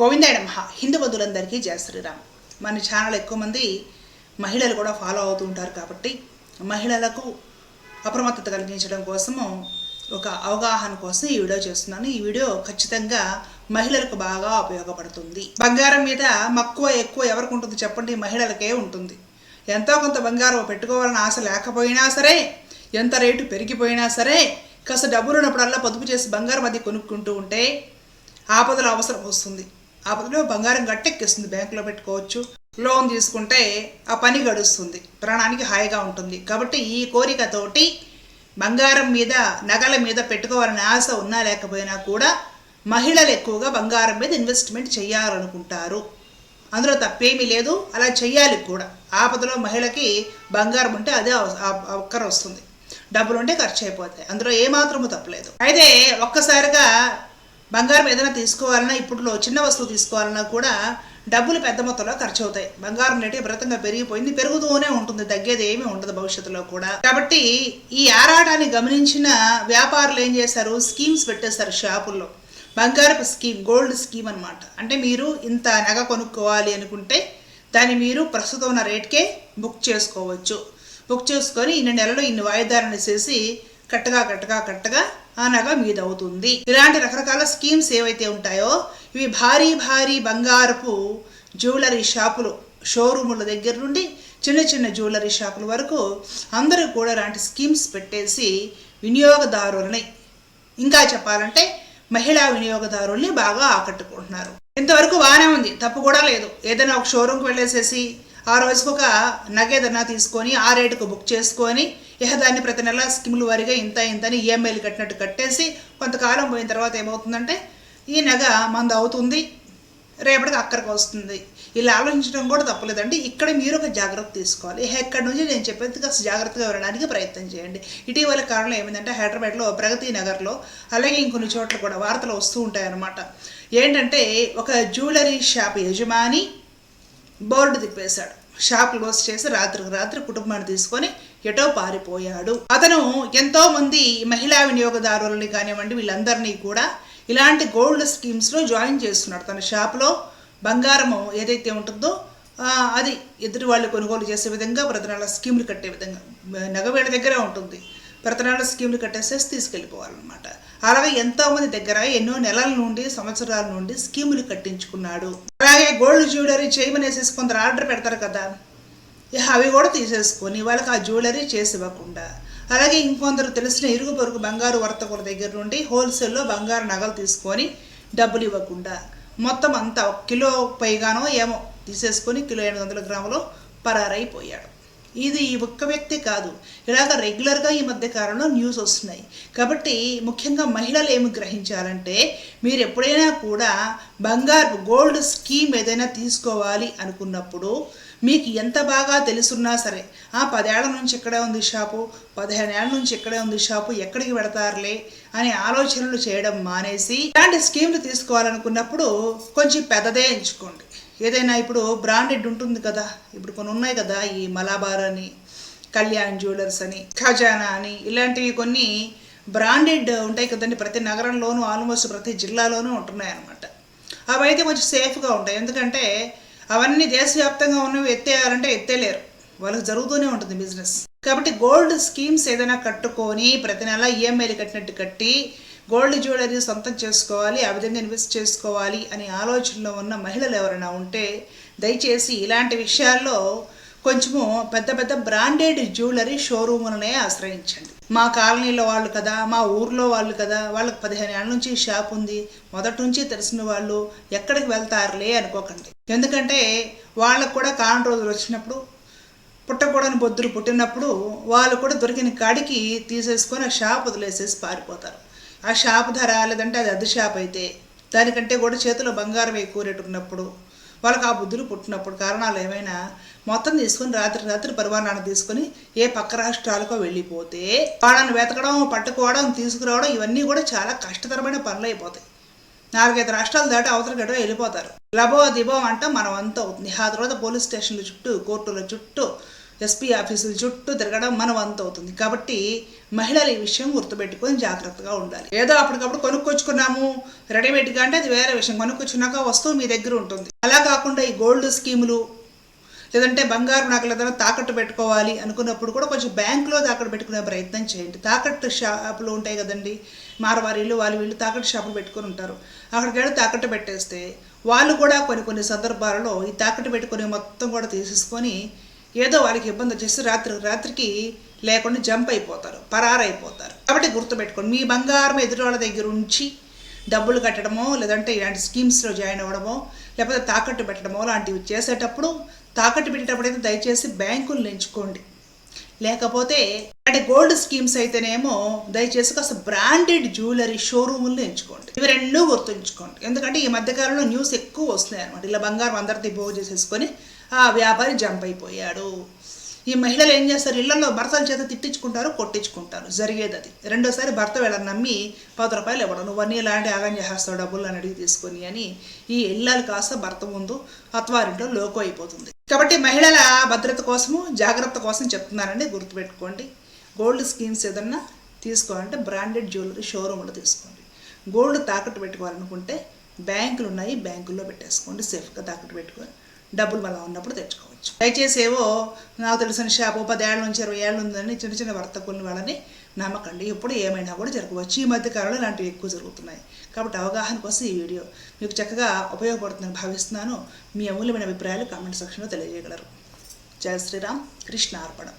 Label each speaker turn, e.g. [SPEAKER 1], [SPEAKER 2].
[SPEAKER 1] గోవిందాయడమహ హిందూ బంధువులందరికీ జయ శ్రీరామ్. మన ఛానల్ ఎక్కువ మంది మహిళలు కూడా ఫాలో అవుతూ ఉంటారు కాబట్టి మహిళలకు అప్రమత్తత కలిగించడం కోసము ఒక అవగాహన కోసం ఈ వీడియో చేస్తున్నాను. ఈ వీడియో ఖచ్చితంగా మహిళలకు బాగా ఉపయోగపడుతుంది. బంగారం మీద మక్కువ ఎక్కువ ఎవరికి ఉంటుంది చెప్పండి? మహిళలకే ఉంటుంది. ఎంతో కొంత బంగారం పెట్టుకోవాలని ఆశ లేకపోయినా సరే ఎంత రేటు పెరిగిపోయినా సరే కాస్త డబ్బులు ఉన్నప్పుడల్లా పొదుపు చేసి బంగారం అది కొనుక్కుంటూ ఉంటే ఆపదల అవసరం వస్తుంది. ఆపదలో బంగారం గట్టెక్కిస్తుంది. బ్యాంకులో పెట్టుకోవచ్చు. లోన్ తీసుకుంటే ఆ పని గడుస్తుంది. ప్రాణానికి హాయిగా ఉంటుంది. కాబట్టి ఈ కోరికతోటి బంగారం మీద నగల మీద పెట్టుకోవాలనే ఆశ ఉన్నా లేకపోయినా కూడా మహిళలు ఎక్కువగా బంగారం మీద ఇన్వెస్ట్మెంట్ చేయాలనుకుంటారు. అందులో తప్పేమీ లేదు. అలా చేయాలి కూడా. ఆపదలో మహిళకి బంగారం ఉంటే అదే అవ- అక్కర వస్తుంది డబ్బులు ఉంటే ఖర్చు అయిపోతాయి. అందులో ఏమాత్రము తప్పలేదు. అయితే ఒక్కసారిగా బంగారం ఏదైనా తీసుకోవాలన్నా ఇప్పట్లో చిన్న వస్తువు తీసుకోవాలన్నా కూడా డబ్బులు పెద్ద మొత్తంలో ఖర్చు అవుతాయి బంగారం రేటు విపరీతంగా పెరిగిపోయింది పెరుగుతూనే ఉంటుంది తగ్గేది ఏమీ ఉండదు భవిష్యత్తులో కూడా. కాబట్టి ఈ ఆరాటాన్ని గమనించిన వ్యాపారులు ఏం చేశారు? స్కీమ్స్ పెట్టేశారు షాపుల్లో. బంగారపు స్కీమ్ గోల్డ్ స్కీమ్ అన్నమాట. అంటే మీరు ఇంత నగ కొనుక్కోవాలి అనుకుంటే దాన్ని మీరు ప్రస్తుతం ఉన్న రేట్కే బుక్ చేసుకోవచ్చు. బుక్ చేసుకొని ఇన్ని నెలలో ఇన్ని వాయిదాలను చేసి కట్టగా కట్టగా కట్టగా ఆ నగ మీదవుతుంది. ఇలాంటి రకరకాల స్కీమ్స్ ఏవైతే ఉంటాయో ఇవి భారీ భారీ బంగారపు జ్యువెలరీ షాపులు. షోరూముల దగ్గర నుండి చిన్న చిన్న జ్యువెలరీ షాపుల వరకు అందరూ కూడా ఇలాంటి స్కీమ్స్ పెట్టేసి వినియోగదారులని ఇంకా చెప్పాలంటే మహిళా వినియోగదారుల్ని బాగా ఆకట్టుకుంటున్నారు. ఇంతవరకు బాగానే ఉంది తప్పు కూడా లేదు. ఏదైనా ఒక షోరూమ్కి వెళ్ళేసేసి ఆ రోజుకు ఒక నగ ఏదైనా తీసుకొని ఆ రేటుకు బుక్ చేసుకొని ఇక దాన్ని ప్రతి నెల స్కీముల వారిగా ఇంత ఇంత అని ఈఎంఐలు కట్టినట్టు కట్టేసి కొంతకాలం పోయిన తర్వాత ఏమవుతుందంటే ఈ నగ మందు అవుతుంది రేపటికి అక్కడికి వస్తుంది. ఇలా ఆలోచించడం కూడా తప్పలేదండి. ఇక్కడ మీరు ఒక జాగ్రత్త తీసుకోవాలి. ఎక్కడి నుంచి నేను చెప్పేది కాస్త జాగ్రత్తగా వెళ్ళడానికి ప్రయత్నం చేయండి. ఇటీవల కాలంలో ఏమైందంటే హైదరాబాద్లో ప్రగతి నగర్లో అలాగే ఇంకొన్ని చోట్ల కూడా వార్తలు వస్తూ ఉంటాయన్నమాట. ఏంటంటే ఒక జ్యువెలరీ షాప్ యజమాని బోర్డు తిప్పేశాడు. షాప్ క్లోజ్ చేసి రాత్రికి రాత్రి కుటుంబాన్ని తీసుకొని ఎటో పారిపోయాడు. అతను ఎంతో మంది మహిళా వినియోగదారులని కానివ్వండి వీళ్ళందరినీ కూడా ఇలాంటి గోల్డ్ స్కీమ్స్లో జాయిన్ చేస్తున్నాడు. తన షాప్లో బంగారము ఏదైతే ఉంటుందో అది ఎదుటి వాళ్ళు కొనుగోలు చేసే విధంగా ప్రతి స్కీములు కట్టే విధంగా నగవేళ దగ్గరే ఉంటుంది. ప్రతనాల స్కీములు కట్టేసేసి తీసుకెళ్ళిపోవాలన్నమాట. అలాగే ఎంతో మంది దగ్గర ఎన్నో నెలల నుండి సంవత్సరాల నుండి స్కీములు కట్టించుకున్నాడు. అలాగే గోల్డ్ జ్యువెలరీ చేయమనేసేసి కొందరు ఆర్డర్ పెడతారు కదా. అవి కూడా తీసేసుకొని వాళ్ళకి ఆ జ్యువెలరీ చేసి ఇవ్వకుండా. అలాగే ఇంకొందరు తెలిసిన ఇరుగు పొరుగు బంగారు వర్తకుల దగ్గర నుండి హోల్సేల్లో బంగారు నగలు తీసుకొని డబ్బులు ఇవ్వకుండా. మొత్తం అంతా ఒక కిలో పైగానో ఏమో తీసేసుకొని కిలో ఎనిమిది వందల గ్రాములు పరారైపోయాడు. ఇది ఈ ఒక్క వ్యక్తి కాదు. ఇలాగ రెగ్యులర్గా ఈ మధ్య కాలంలో న్యూస్ వస్తున్నాయి. కాబట్టి ముఖ్యంగా మహిళలు ఏమి గ్రహించాలంటే మీరు ఎప్పుడైనా కూడా బంగారు గోల్డ్ స్కీమ్ ఏదైనా తీసుకోవాలి అనుకున్నప్పుడు మీకు ఎంత బాగా తెలుసున్నా సరే ఆ పదేళ్ళ నుంచి ఇక్కడే ఉంది షాపు? పదిహేను నుంచి ఇక్కడే ఉంది షాపు? ఎక్కడికి పెడతారులే అనే ఆలోచనలు చేయడం మానేసి ఇలాంటి స్కీమ్లు తీసుకోవాలనుకున్నప్పుడు కొంచెం పెద్దదే ఎంచుకోండి. ఏదైనా ఇప్పుడు బ్రాండెడ్ ఉంటుంది కదా ఇప్పుడు కొన్ని ఉన్నాయి కదా ఈ మలాబార్ అని కళ్యాణ్ జ్యువెలర్స్ అని ఖజానా అని ఇలాంటివి కొన్ని బ్రాండెడ్ ఉంటాయి కదండి ప్రతి నగరంలోనూ ఆల్మోస్ట్ ప్రతి జిల్లాలోనూ ఉంటున్నాయి అన్నమాట అవి అయితే కొంచెం సేఫ్గా ఉంటాయి. ఎందుకంటే అవన్నీ దేశవ్యాప్తంగా ఉన్నవి ఎత్తేయాలంటే ఎత్తేలేరు. వాళ్ళకి జరుగుతూనే ఉంటుంది బిజినెస్. కాబట్టి గోల్డ్ స్కీమ్స్ ఏదైనా కట్టుకొని ప్రతి నెల ఈఎంఐలు కట్టినట్టు కట్టి గోల్డ్ జ్యువెలరీ సొంతం చేసుకోవాలి ఆ విధంగా ఇన్వెస్ట్ చేసుకోవాలి అనే ఆలోచనలో ఉన్న మహిళలు ఎవరైనా ఉంటే దయచేసి ఇలాంటి విషయాల్లో కొంచెము పెద్ద పెద్ద బ్రాండెడ్ జ్యువెలరీ షోరూములనే ఆశ్రయించండి. మా కాలనీలో వాళ్ళు కదా మా ఊర్లో వాళ్ళు కదా వాళ్ళకి పదిహేను ఏళ్ళ నుంచి షాప్ ఉంది. మొదటి నుంచి తెలిసిన వాళ్ళు ఎక్కడికి వెళ్తారులే అనుకోకండి. ఎందుకంటే వాళ్ళకు కూడా కాని రోజులు వచ్చినప్పుడు పుట్టకూడని బొద్దులు పుట్టినప్పుడు వాళ్ళు కూడా దొరికిన కాడికి తీసేసుకొని ఆ షాప్ వదిలేసేసి పారిపోతారు. ఆ షాప్ ధర లేదంటే అది అద్దె షాప్ అయితే దానికంటే కూడా చేతిలో బంగారం ఎక్కువ రేటు ఉన్నప్పుడు వాళ్ళకి ఆ బుద్ధులు పుట్టినప్పుడు కారణాలు ఏమైనా మొత్తం తీసుకొని రాత్రి రాత్రి పరిమాణాన్ని తీసుకొని ఏ పక్క రాష్ట్రాలకో వెళ్ళిపోతే వాళ్ళని వెతకడం పట్టుకోవడం తీసుకురావడం ఇవన్నీ కూడా చాలా కష్టతరమైన పనులు అయిపోతాయి. నాలుగైదు రాష్ట్రాలు దాటి అవతల గడవ వెళ్ళిపోతారు. లబో దిబో అంట మనం అంతా అవుతుంది. ఆ తర్వాత పోలీస్ స్టేషన్ల చుట్టూ కోర్టుల చుట్టూ ఎస్పీ ఆఫీసుల చుట్టూ తిరగడం మనం అంత అవుతుంది. కాబట్టి మహిళలు ఈ విషయం గుర్తుపెట్టుకొని జాగ్రత్తగా ఉండాలి. ఏదో అప్పటికప్పుడు కొనుక్కొచ్చుకున్నాము రెడీమేడ్గా అంటే అది వేరే విషయం. కొనుక్కొచ్చున్నాక వస్తువు మీ దగ్గర ఉంటుంది. అలా కాకుండా ఈ గోల్డ్ స్కీములు లేదంటే బంగారు నగలు ఏదైనా తాకట్టు పెట్టుకోవాలి అనుకున్నప్పుడు కూడా కొంచెం బ్యాంకులో తాకట్టు పెట్టుకునే ప్రయత్నం చేయండి. తాకట్టు షాపులు ఉంటాయి కదండి. మారవారీలు వాళ్ళు వీళ్ళు తాకట్టు షాపులు పెట్టుకొని ఉంటారు. అక్కడికి వెళ్ళి తాకట్టు పెట్టేస్తే వాళ్ళు కూడా కొన్ని కొన్ని సందర్భాలలో ఈ తాకట్టు పెట్టుకుని మొత్తం కూడా తీసేసుకొని ఏదో వాళ్ళకి ఇబ్బంది వచ్చేసి రాత్రి రాత్రికి లేకుండా జంప్ అయిపోతారు పరారైపోతారు. కాబట్టి గుర్తుపెట్టుకోండి మీ బంగారం ఎదురువాళ్ళ దగ్గర ఉంచి డబ్బులు కట్టడమో లేదంటే ఇలాంటి స్కీమ్స్లో జాయిన్ అవ్వడమో లేకపోతే తాకట్టు పెట్టడమో లాంటివి చేసేటప్పుడు తాకట్టు పెట్టేటప్పుడు అయితే దయచేసి బ్యాంకులు ఎంచుకోండి లేకపోతే అంటే గోల్డ్ స్కీమ్స్ అయితేనేమో దయచేసి కాస్త బ్రాండెడ్ జ్యువెలరీ షోరూములను ఎంచుకోండి. ఇవి రెండూ గుర్తుంచుకోండి. ఎందుకంటే ఈ మధ్యకాలంలో న్యూస్ ఎక్కువ వస్తున్నాయి అనమాట ఇలా బంగారం అందరిది పోగు చేసేసుకొని ఆ వ్యాపారి జంప్ అయిపోయాడు. ఈ మహిళలు ఏం చేస్తారు? ఇళ్ళలో భర్తల చేత తిట్టించుకుంటారు కొట్టించుకుంటారు. జరిగేది అది. రెండోసారి భర్త వీళ్ళని నమ్మి పది రూపాయలు ఇవ్వడం. నువ్వు అన్నీ ఇలాంటి ఆగం చేసేస్తావు డబ్బులు అని అడిగి తీసుకొని అని ఈ ఇళ్ళాలు కాస్త భర్త ముందు అత్వారింట్లో లోకో అయిపోతుంది. కాబట్టి మహిళల భద్రత కోసము జాగ్రత్త కోసం చెప్తున్నానండి. గుర్తుపెట్టుకోండి. గోల్డ్ స్కీమ్స్ ఏదన్నా తీసుకోవాలంటే బ్రాండెడ్ జ్యువెలరీ షోరూమ్లో తీసుకోండి. గోల్డ్ తాకట్టు పెట్టుకోవాలనుకుంటే బ్యాంకులు ఉన్నాయి బ్యాంకుల్లో పెట్టేసుకోండి. సేఫ్గా తాకట్టు పెట్టుకొని డబ్బులు మళ్ళీ ఉన్నప్పుడు తెచ్చుకోవచ్చు. దయచేసి ఏవో నాకు తెలిసిన షాపు పదేళ్ళ నుంచి ఇరవై ఏళ్ళు ఉందని చిన్న చిన్న వర్తకుల్ని వాళ్ళని నమ్మకండి. ఎప్పుడు ఏమైనా కూడా జరగవచ్చు. ఈ మధ్య కాలంలో ఇలాంటివి ఎక్కువ జరుగుతున్నాయి. కాబట్టి అవగాహన కోసం ఈ వీడియో మీకు చక్కగా ఉపయోగపడుతుందని భావిస్తున్నాను. మీ అమూల్యమైన అభిప్రాయాలు కామెంట్ సెక్షన్లో తెలియజేయగలరు. జయ శ్రీరామ్. కృష్ణ అర్పణం.